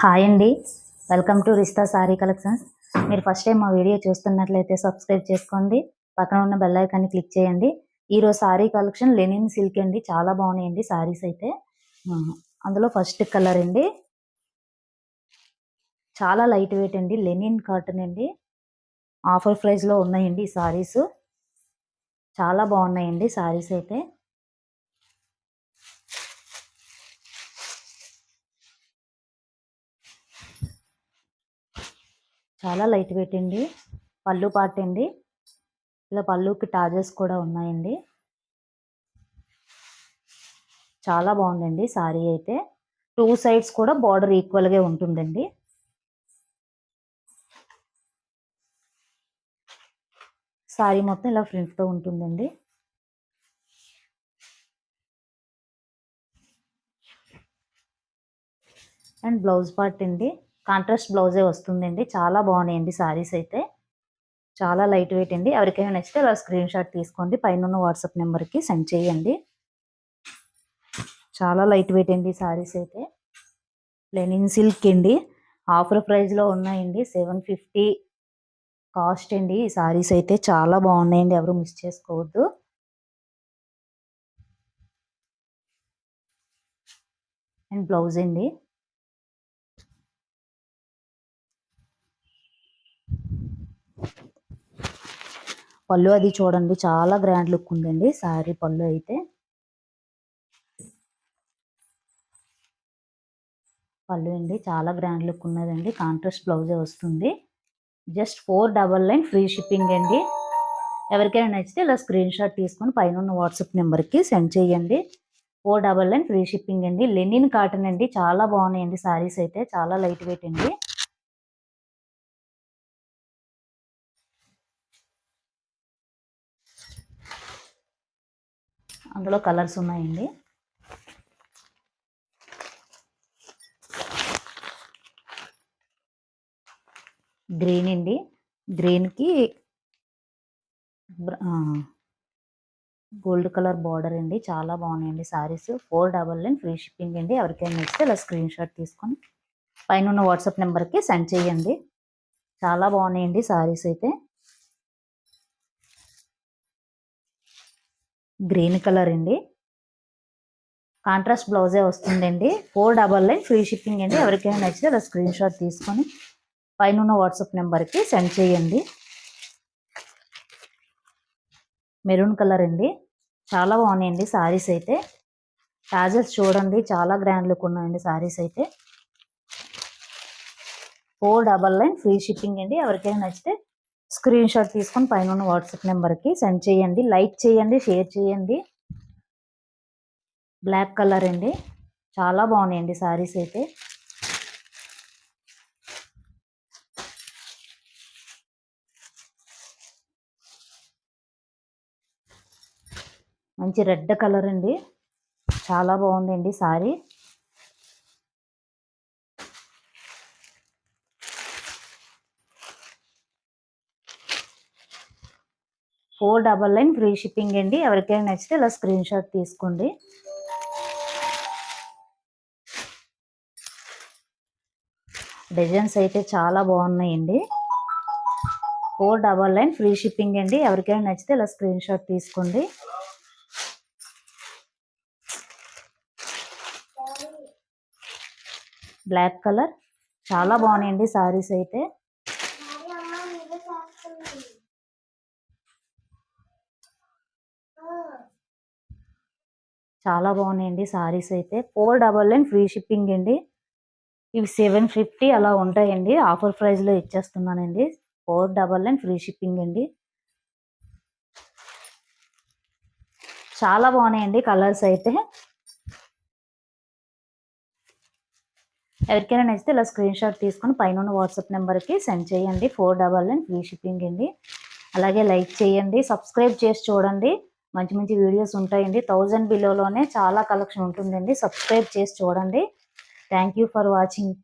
Hi అండి. Welcome to Rista sari collections మీరు first time మా వీడియో చూస్తున్నట్లయితే సబ్స్క్రైబ్ చేసుకోండి. పక్కన ఉన్న బెల్ ఐకాన్ని క్లిక్ చేయండి. ఈరోజు సారీ కలెక్షన్ లెనిన్ సిల్క్ అండి. చాలా బాగున్నాయండి సారీస్ అయితే. అందులో ఫస్ట్ కలర్ అండి. చాలా లైట్ వెయిట్ అండి. లెనిన్ కాటన్ అండి. ఆఫర్ ప్రైస్లో ఉన్నాయండి ఈ సారీస్ చాలా బాగున్నాయండి సారీస్ అయితే. చాలా లైట్ వెయిట్ అండి పళ్ళు పార్ట్ అండి ఇలా పళ్ళుకి టాజెస్ కూడా ఉన్నాయండి. చాలా బాగుందండి సారీ అయితే. టూ సైడ్స్ కూడా బార్డర్ ఈక్వల్గా ఉంటుందండి. సారీ మొత్తం ఇలా ఫ్రింట్తో ఉంటుందండి. అండ్ బ్లౌజ్ పార్ట్ అండి. కాంట్రాస్ట్ బ్లౌజే వస్తుందండి. చాలా బాగున్నాయండి సారీస్ అయితే. చాలా లైట్ వెయిట్ అండి. ఎవరికైనా నచ్చితే అలా స్క్రీన్ షాట్ తీసుకోండి. పైన ఉన్న వాట్సాప్ నెంబర్కి సెండ్ చేయండి. చాలా లైట్ వెయిట్ అండి సారీస్ అయితే. లెనిన్ సిల్క్ అండి. ఆఫర్ ప్రైస్లో ఉన్నాయండి. సెవెన్ ఫిఫ్టీ కాస్ట్ అండి. ఈ సారీస్ అయితే చాలా బాగున్నాయండి. ఎవరు మిస్ చేసుకోవద్దు. అండ్ బ్లౌజ్ అండి. పళ్ళు అది చూడండి చాలా గ్రాండ్ లుక్ ఉందండి. సారీ పళ్ళు అయితే. పళ్ళు అండి చాలా గ్రాండ్ లుక్ ఉన్నదండి. కాంట్రాస్ట్ బ్లౌజే వస్తుంది. Just four double nine free shipping అండి. ఎవరికైనా నచ్చితే ఇలా స్క్రీన్ షాట్ తీసుకొని పైన ఉన్న వాట్సాప్ నెంబర్కి సెండ్ చేయండి. Four double nine free shipping అండి. లెనిన్ కాటన్ అండి చాలా బాగున్నాయండి సారీస్ అయితే చాలా లైట్ వెయిట్ అండి. అందులో కలర్స్ ఉన్నాయండి. గ్రీన్ అండి. గ్రీన్కి గోల్డ్ కలర్ బార్డర్ అండి. చాలా బాగున్నాయండి saris. Four double nine free shipping అండి. ఎవరికైనా నచ్చితే ఇలా స్క్రీన్ షాట్ తీసుకొని పైన ఉన్న వాట్సాప్ నెంబర్కి సెండ్ చేయండి. చాలా బాగున్నాయండి సారీస్ అయితే. గ్రీన్ కలర్ అండి. కాంట్రాస్ట్ బ్లౌజే వస్తుందండి. Four double nine free shipping అండి. ఎవరికైనా నచ్చితే అలా స్క్రీన్ షాట్ తీసుకొని పైన ఉన్న వాట్సాప్ నెంబర్కి సెండ్ చేయండి. మెరూన్ కలర్ అండి. చాలా బాగున్నాయండి శారీస్ అయితే. టాజెస్ చూడండి చాలా గ్రాండ్ లుక్ ఉన్నాయండి సారీస్ అయితే. Four double nine free shipping అండి. ఎవరికైనా నచ్చితే స్క్రీన్ షాట్ తీసుకొని పైన ఉన్న వాట్సాప్ నెంబర్కి సెండ్ చేయండి. లైక్ చేయండి షేర్ చేయండి. బ్లాక్ కలర్ అండి. చాలా బాగున్నాయండి సారీస్ అయితే. మంచి రెడ్ కలర్ అండి. చాలా బాగుందండి sari. Four double nine free shipping అండి. ఎవరికైనా నచ్చితే ఇలా స్క్రీన్ షాట్ తీసుకోండి. డిజైన్స్ అయితే చాలా బాగున్నాయండి. Four double nine free shipping అండి. ఎవరికైనా నచ్చితే ఇలా స్క్రీన్ షాట్ తీసుకోండి. Black colour. చాలా బాగున్నాయండి సారీస్ అయితే. చాలా బాగున్నాయండి సారీస్ అయితే. Four double nine free shipping అండి. ఇవి సెవెన్ ఫిఫ్టీ అలా ఉంటాయండి. ఆఫర్ ప్రైస్లో ఇచ్చేస్తున్నానండి. Four double nine free shipping అండి. చాలా బాగున్నాయండి కలర్స్ అయితే. ఎవరికైనా నచ్చితే ఇలా స్క్రీన్ షాట్ తీసుకొని పైన ఉన్న వాట్సాప్ నెంబర్కి సెండ్ చేయండి. Four double nine free shipping అండి. అలాగే లైక్ చేయండి. సబ్స్క్రైబ్ చేసి చూడండి. మంచి మంచి వీడియోస్ ఉంటాయండి. థౌజండ్ బిలోలోనే చాలా కలెక్షన్ ఉంటుందండి. సబ్స్క్రైబ్ చేసి చూడండి. Thank you for watching